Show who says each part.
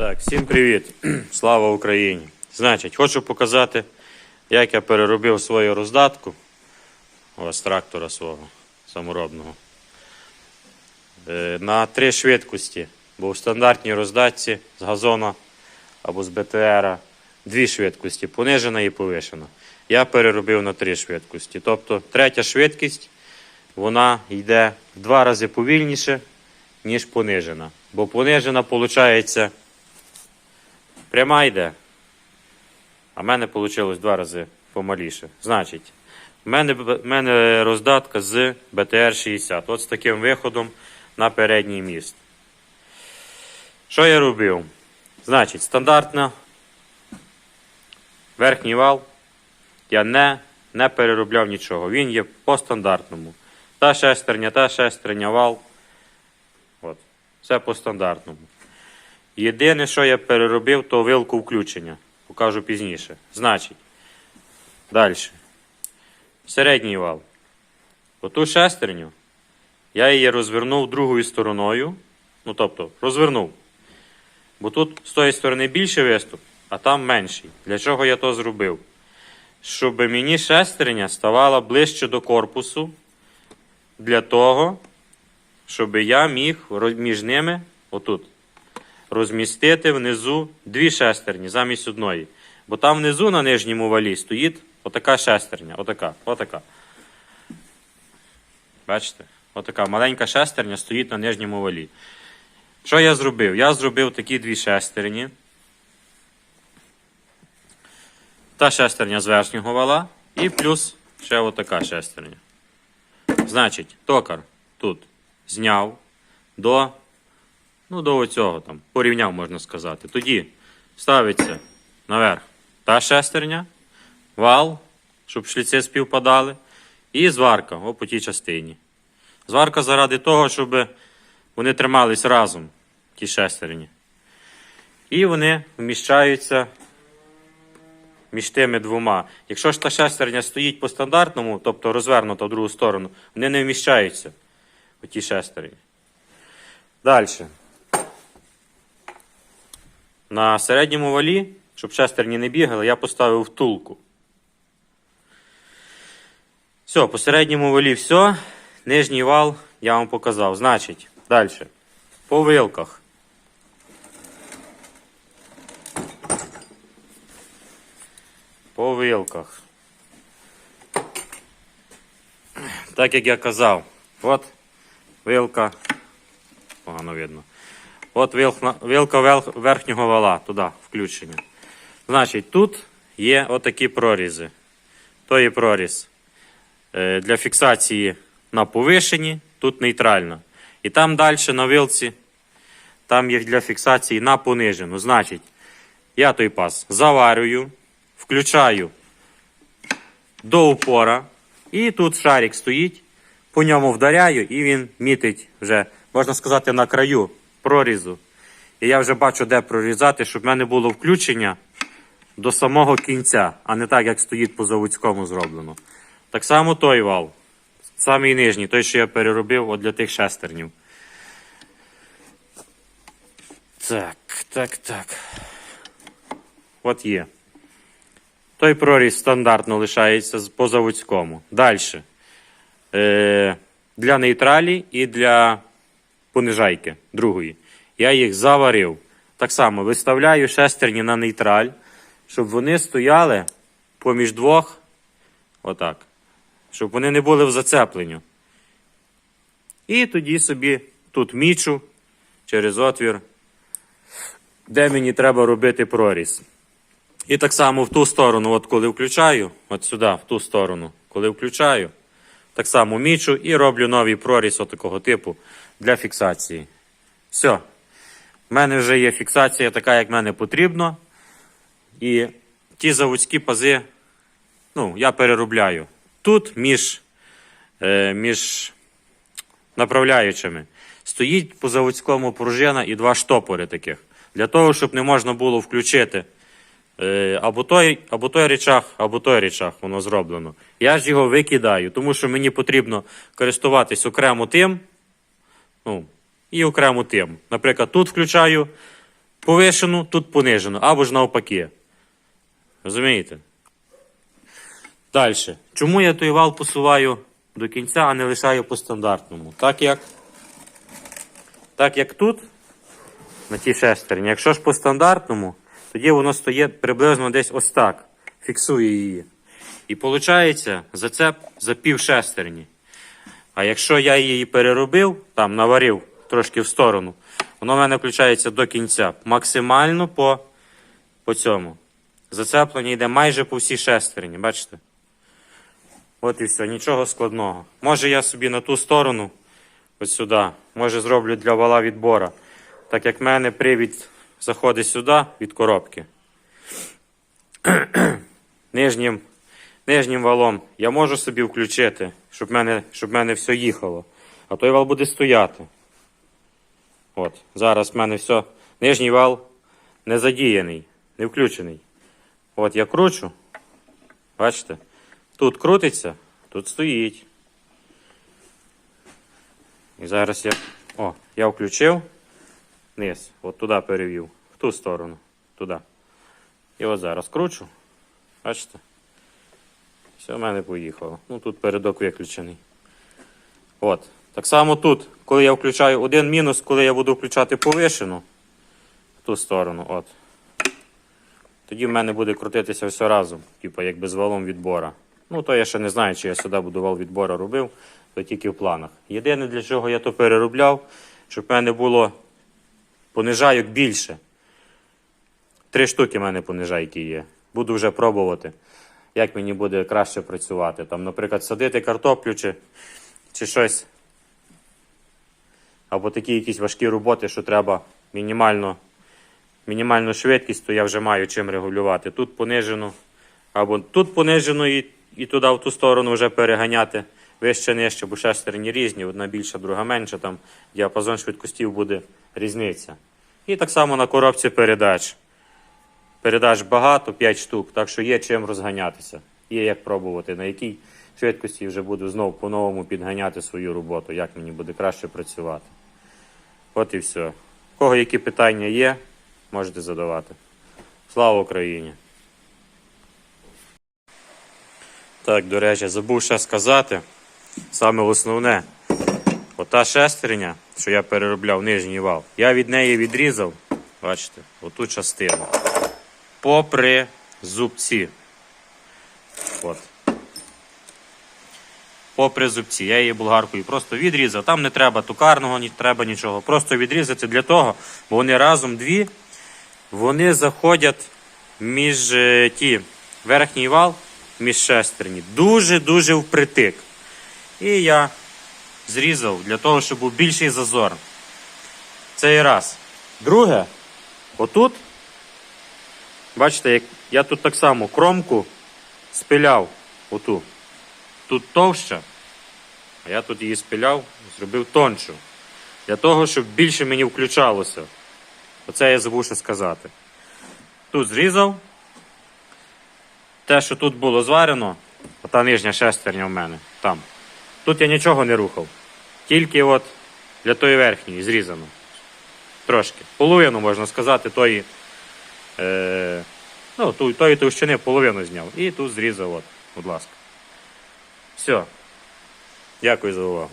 Speaker 1: Так, всім привіт. Слава Україні. Значить, хочу показати, як я переробив свою роздатку. Ось трактора свого саморобного. Е, На три швидкості. Бо в стандартній роздатці з газона або з БТРа дві швидкості понижена і повишена. Я переробив на три швидкості. Тобто третя швидкість вона йде в два рази повільніше, ніж понижена. Бо понижена, виходить, пряма йде. А в мене вийшло два рази помаліше. Значить, в мене, мене роздатка з БТР-60. От з таким виходом на передній міст. Що я робив? Значить, стандартно верхній вал я не, не переробляв нічого. Він є по стандартному. Та шестерня, та шестерня, вал. От. Все по стандартному. Єдине, що я переробив, то вилку включення. Покажу пізніше. Значить, далі. Середній вал. Оту шестерню я її розвернув другою стороною. Ну, тобто, розвернув. Бо тут з тої сторони більший виступ, а там менший. Для чого я то зробив? Щоб мені шестерня ставала ближче до корпусу. Для того, щоб я міг між ними, отут, розмістити внизу дві шестерні замість одної. Бо там внизу на нижньому валі стоїть отака шестерня. Отака, отака. Бачите? Отака маленька шестерня стоїть на нижньому валі. Що я зробив? Я зробив такі дві шестерні. Та шестерня з верхнього вала і плюс ще отака шестерня. Значить, токар тут зняв до, ну, до оцього там, порівняв, можна сказати. Тоді ставиться наверх та шестерня, вал, щоб шліці співпадали, і зварка о, по тій частині. Зварка заради того, щоб вони тримались разом, ті шестерні. І вони вміщаються між тими двома. Якщо ж та шестерня стоїть по стандартному, тобто розвернута в другу сторону, вони не вміщаються у ті шестерні. Далі. На середньому валі, щоб шестерні не бігали, я поставив втулку. Все, по середньому валі все. Нижній вал я вам показав. Значить, далі. По вилках. По вилках. Так як я казав, от вилка. Погано видно. От вилка, верхнього вала, туди, включення. Значить, тут є отакі прорізи. То є проріз е, для фіксації на повишенні, тут нейтрально. І там далі на вилці, там є для фіксації на понижену. Значить, я той пас заварюю, включаю до упора, і тут шарик стоїть, по ньому вдаряю, і він мітить вже, можна сказати, на краю прорізу. І я вже бачу, де прорізати, щоб в мене було включення до самого кінця, а не так, як стоїть по заводському зроблено. Так само той вал. Самий нижній, той, що я переробив от для тих шестернів. Так, так, так. От є. Той проріз стандартно лишається по заводському. Далі. Е, для нейтралі і для понижайки другої. Я їх заварив. Так само виставляю шестерні на нейтраль, щоб вони стояли поміж двох. Отак. Щоб вони не були в зацепленню. І тоді собі тут мічу через отвір, де мені треба робити проріз. І так само в ту сторону, от коли включаю, от сюди, в ту сторону, коли включаю, так само мічу і роблю новий проріз от такого типу для фіксації. Все. У мене вже є фіксація така, як мене потрібно. І ті заводські пази, ну, я переробляю. Тут між, е, між направляючими стоїть по заводському пружина і два штопори таких. Для того, щоб не можна було включити е, або той, або той речах, або той речах воно зроблено. Я ж його викидаю, тому що мені потрібно користуватись окремо тим, ну, і окремо тим. Наприклад, тут включаю повишену, тут понижену, або ж навпаки. Розумієте? Далі. Чому я той вал посуваю до кінця, а не лишаю по стандартному? Так як, так як тут, на тій шестерні, якщо ж по стандартному, тоді воно стоїть приблизно десь ось так. Фіксує її. І виходить зацеп за пів шестерні. А якщо я її переробив, там наварив трошки в сторону, воно в мене включається до кінця. Максимально по, по цьому. Зацеплення йде майже по всій шестерні, бачите? От і все, нічого складного. Може я собі на ту сторону, ось сюди, може зроблю для вала відбора. Так як в мене привід заходить сюди від коробки. Нижнім, нижнім валом я можу собі включити, щоб в мене, щоб мене все їхало. А той вал буде стояти. От, зараз в мене все. Нижній вал не задіяний, не включений. От я кручу. Бачите? Тут крутиться, тут стоїть. І зараз я. О, я включив. Низ, от туди перевів. В ту сторону. Туди. І от зараз кручу. Бачите? Все в мене поїхало. Ну тут передок виключений. От. Так само тут, коли я включаю один мінус, коли я буду включати повишену в ту сторону. От. Тоді в мене буде крутитися все разом, типу як без валом відбора. Ну, то я ще не знаю, чи я сюди буду вал відбора робив, то тільки в планах. Єдине, для чого я то переробляв, щоб в мене було понижайок більше. Три штуки в мене понижайки є. Буду вже пробувати, як мені буде краще працювати. Там, наприклад, садити картоплю чи, чи щось. Або такі якісь важкі роботи, що треба мінімально, мінімальну швидкість, то я вже маю чим регулювати. Тут понижено, або тут понижено і, і туди в ту сторону вже переганяти. Вище нижче, бо шестерні різні, одна більша, друга менша, там діапазон швидкостів буде різниця. І так само на коробці передач. Передач багато, 5 штук, так що є чим розганятися. Є як пробувати, на якій швидкості вже буду знову по-новому підганяти свою роботу, як мені буде краще працювати. От і все. У кого які питання є, можете задавати. Слава Україні! Так, до речі, забув ще сказати. Саме основне, ота шестерня, що я переробляв нижній вал, я від неї відрізав, бачите, оту частину. Попри зубці. От. Попри зубці. Я її болгаркою просто відрізав. Там не треба тукарного, не треба нічого. Просто відрізати для того, бо вони разом дві, вони заходять між е, ті верхній вал, між шестерні. Дуже-дуже впритик. І я зрізав для того, щоб був більший зазор. Це і раз. Друге, отут, бачите, як я тут так само кромку спиляв оту. Тут товща, а я тут її спиляв, зробив тоншу. Для того, щоб більше мені включалося. Оце я забув ще сказати. Тут зрізав. Те, що тут було зварено, ота нижня шестерня в мене там. Тут я нічого не рухав. Тільки от для тої верхньої зрізано. Трошки. Половину, можна сказати, тої, е, ну, ту- тої товщини половину зняв. І тут зрізав, от, будь ласка. Все. Дякую за увагу.